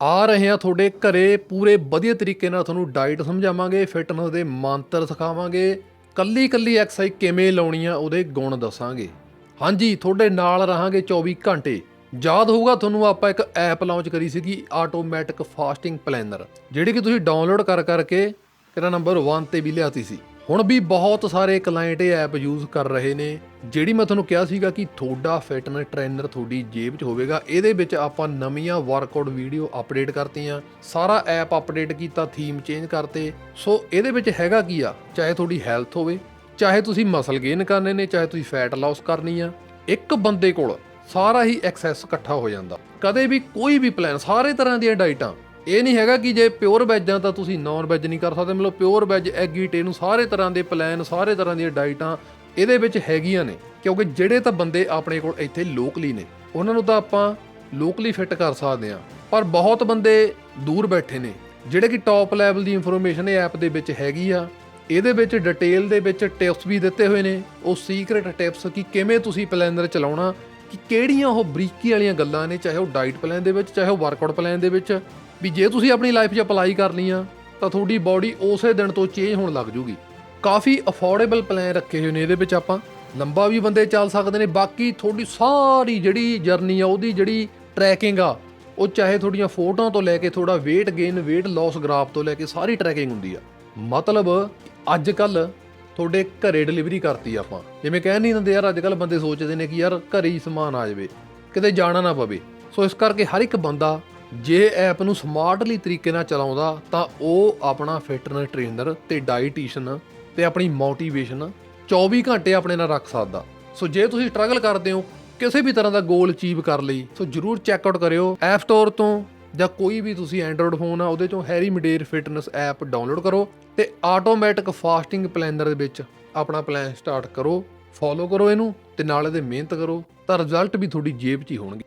ਆ ਰਹੇ ਆ ਤੁਹਾਡੇ ਘਰੇ ਪੂਰੇ ਵਧੀਆ ਤਰੀਕੇ ਨਾਲ ਤੁਹਾਨੂੰ ਡਾਈਟ ਸਮਝਾਵਾਂਗੇ ਫਿਟਨੈਸ ਦੇ ਮੰਤਰ ਸਿਖਾਵਾਂਗੇ, ਕੱਲੀ ਕੱਲੀ ਐਕਸਰਸਾਈਜ਼ ਕਿਵੇਂ ਲਾਉਣੀ ਆ ਉਹਦੇ ਗੁਣ ਦੱਸਾਂਗੇ। ਹਾਂਜੀ, ਤੁਹਾਡੇ ਨਾਲ ਰਹਾਂਗੇ 24 ਘੰਟੇ। ਯਾਦ ਹੋਊਗਾ ਤੁਹਾਨੂੰ ਆਪਾਂ ਇੱਕ ਐਪ ਲਾਂਚ ਕਰੀ ਸੀਗੀ ਆਟੋਮੈਟਿਕ ਫਾਸਟਿੰਗ ਪਲੈਨਰ ਜਿਹੜੀ ਕਿ ਤੁਸੀਂ ਡਾਊਨਲੋਡ ਕਰ ਕਰਕੇ ਕਿਹੜਾ ਨੰਬਰ 1 ਤੇ ਵੀ ਲਿਆਤੀ ਸੀ। ਹੁਣ ਵੀ ਬਹੁਤ ਸਾਰੇ ਕਲਾਇੰਟ ਇਹ ਐਪ ਯੂਜ਼ ਕਰ ਰਹੇ ਨੇ, ਜਿਹੜੀ ਮੈਂ ਤੁਹਾਨੂੰ ਕਿਹਾ ਸੀਗਾ ਕਿ ਤੁਹਾਡਾ ਫਿਟਨੈਸ ਟ੍ਰੇਨਰ ਤੁਹਾਡੀ ਜੇਬ 'ਚ ਹੋਵੇਗਾ, ਇਹਦੇ ਵਿੱਚ ਆਪਾਂ ਨਵੀਆਂ ਵਰਕਆਊਟ ਵੀਡੀਓ ਅਪਡੇਟ ਕਰਤੀਆਂ, ਸਾਰਾ ਐਪ ਅਪਡੇਟ ਕੀਤਾ ਥੀਮ ਚੇਂਜ ਕਰਤੇ, ਸੋ ਇਹਦੇ ਵਿੱਚ ਹੈਗਾ ਕੀ ਆ? ਚਾਹੇ ਤੁਹਾਡੀ ਹੈਲਥ ਹੋਵੇ, ਚਾਹੇ ਤੁਸੀਂ ਮਸਲ ਗੇਨ ਕਰਨੇ ਨੇ, ਚਾਹੇ ਤੁਸੀਂ ਫੈਟ ਲਾਸ ਕਰਨੀ ਆ, ਇੱਕ ਬੰਦੇ ਕੋਲ ਸਾਰਾ ਹੀ ਐਕਸੈਸ ਇਕੱਠਾ ਹੋ ਜਾਂਦਾ। ਕਦੇ ਵੀ ਕੋਈ ਵੀ ਪਲਾਨ ਸਾਰੇ ਤਰ੍ਹਾਂ ਦੀਆਂ ਡਾਈਟਾਂ ਇਹ ਨਹੀਂ ਹੈਗਾ ਕਿ ਜੇ ਪਿਓਰ ਵੈਜ ਆ ਤਾਂ ਤੁਸੀਂ ਨਾਨ ਵੈਜ ਨਹੀਂ ਕਰ ਸਕਦੇ। ਮਤਲਬ ਪਿਓਰ ਵੈਜ ਐਗ ਈਟ ਇਹਨੂੰ ਸਾਰੇ ਤਰ੍ਹਾਂ ਦੇ ਪਲਾਨ ਸਾਰੇ ਤਰ੍ਹਾਂ ਦੀਆਂ ਡਾਈਟਾਂ ਇਹਦੇ ਵਿੱਚ ਹੈਗੀਆਂ ਨੇ। ਕਿਉਂਕਿ ਜਿਹੜੇ ਤਾਂ ਬੰਦੇ ਆਪਣੇ ਕੋਲ ਇੱਥੇ ਲੋਕਲੀ ਨੇ, ਉਹਨਾਂ ਨੂੰ ਤਾਂ ਆਪਾਂ ਲੋਕਲੀ ਫਿੱਟ ਕਰ ਸਕਦੇ ਆ ਪਰ ਬਹੁਤ ਬੰਦੇ ਦੂਰ ਬੈਠੇ ਨੇ, ਜਿਹੜੇ ਕਿ ਟੌਪ ਲੈਵਲ ਦੀ ਇਨਫੋਰਮੇਸ਼ਨ ਇਹ ਐਪ ਦੇ ਵਿੱਚ ਹੈਗੀ ਆ। ਇਹਦੇ ਵਿੱਚ ਡਿਟੇਲ ਦੇ ਵਿੱਚ ਟਿਪਸ ਵੀ ਦਿੱਤੇ ਹੋਏ ਨੇ। ਉਹ ਸੀਕ੍ਰੀਟ ਟਿਪਸ ਕਿ ਕਿਵੇਂ ਤੁਸੀਂ ਪਲੈਨਰ ਚਲਾਉਣਾ, ਕਿ ਕਿਹੜੀਆਂ ਉਹ ਬਰੀਕੀ ਵਾਲੀਆਂ ਗੱਲਾਂ ਨੇ, ਚਾਹੇ ਉਹ ਡਾਈਟ ਪਲਾਨ ਦੇ ਵਿੱਚ, ਚਾਹੇ ਉਹ ਵਰਕਆਊਟ ਪਲਾਨ ਦੇ ਵਿੱਚ। ਵੀ ਜੇ ਤੁਸੀਂ ਆਪਣੀ ਲਾਈਫ 'ਚ ਅਪਲਾਈ ਕਰਨੀ ਆ, ਤਾਂ ਤੁਹਾਡੀ ਬਾਡੀ ਉਸੇ ਦਿਨ ਤੋਂ ਚੇਂਜ ਹੋਣ ਲੱਗ ਜੂਗੀ। ਕਾਫੀ ਅਫੋਰਡੇਬਲ ਪਲਾਨ ਰੱਖੇ ਹੋਏ ਨੇ ਇਹਦੇ ਵਿੱਚ ਆਪਾਂ। ਲੰਬਾ ਵੀ ਬੰਦੇ ਚੱਲ ਸਕਦੇ ਨੇ, ਬਾਕੀ ਤੁਹਾਡੀ ਸਾਰੀ ਜਿਹੜੀ ਜਰਨੀ ਆ, ਉਹਦੀ ਜਿਹੜੀ ਟਰੈਕਿੰਗ ਆ, ਉਹ ਚਾਹੇ ਤੁਹਾਡੀਆਂ ਫੋਟੋਆਂ ਤੋਂ ਲੈ ਕੇ ਤੁਹਾਡਾ weight gain, weight loss graph ਤੋਂ ਲੈ ਕੇ ਸਾਰੀ ਟਰੈਕਿੰਗ ਹੁੰਦੀ ਆ। ਮਤਲਬ ਅੱਜ ਕੱਲ ਤੁਹਾਡੇ ਘਰੇ ਡਿਲੀਵਰੀ ਕਰਤੀ ਆਪਾਂ। ਜਿਵੇਂ ਕਹਿ ਨਹੀਂ ਦਿੰਦੇ ਯਾਰ ਅੱਜ ਕੱਲ ਬੰਦੇ ਸੋਚਦੇ ਨੇ ਕਿ ਯਾਰ ਘਰੇ ਹੀ ਸਮਾਨ ਆ ਜਾਵੇ, ਕਿਤੇ ਜਾਣਾ ਨਾ ਪਵੇ। ਸੋ ਇਸ ਕਰਕੇ ਹਰ ਇੱਕ ਬੰਦਾ ਜੇ ਐਪ ਨੂੰ ਸਮਾਰਟਲੀ ਤਰੀਕੇ ਨਾਲ ਚਲਾਉਂਦਾ, ਤਾਂ ਉਹ ਆਪਣਾ ਫਿਟਨੈਸ ਟ੍ਰੇਨਰ ਤੇ ਡਾਈਟੀਸ਼ੀਅਨ ਤੇ ਆਪਣੀ ਮੋਟੀਵੇਸ਼ਨ 24 ਘੰਟੇ ਆਪਣੇ ਨਾਲ ਰੱਖ ਸਕਦਾ। ਸੋ ਜੇ ਤੁਸੀਂ ਸਟਰਗਲ ਕਰਦੇ ਹੋ, ਕਿਸੇ ਵੀ ਤਰ੍ਹਾਂ ਦਾ ਗੋਲ ਅਚੀਵ ਕਰ ਲਈ, ਸੋ ਜਰੂਰ ਚੈੱਕ ਆਊਟ ਕਰਿਓ ਐਪ ਸਟੋਰ ਤੋਂ, ਜਾਂ ਕੋਈ ਵੀ ਤੁਸੀਂ ਐਂਡਰੋਇਡ ਫੋਨ ਆ, ਉਹਦੇ ਚੋਂ ਹੈਰੀ ਮਿਡੇਰ ਫਿਟਨੈਸ ਐਪ ਡਾਊਨਲੋਡ ਕਰੋ ਤੇ ਆਟੋਮੈਟਿਕ ਫਾਸਟਿੰਗ ਪਲੈਨਰ ਦੇ ਵਿੱਚ ਆਪਣਾ ਪਲਾਨ ਸਟਾਰਟ ਕਰੋ ਫੋਲੋ ਕਰੋ ਇਹਨੂੰ ਤੇ ਨਾਲ ਇਹਦੇ ਮਿਹਨਤ ਕਰੋ, ਤਾਂ ਰਿਜ਼ਲਟ ਵੀ ਤੁਹਾਡੀ ਜੇਬ 'ਚ ਹੀ ਹੋਣਗੇ।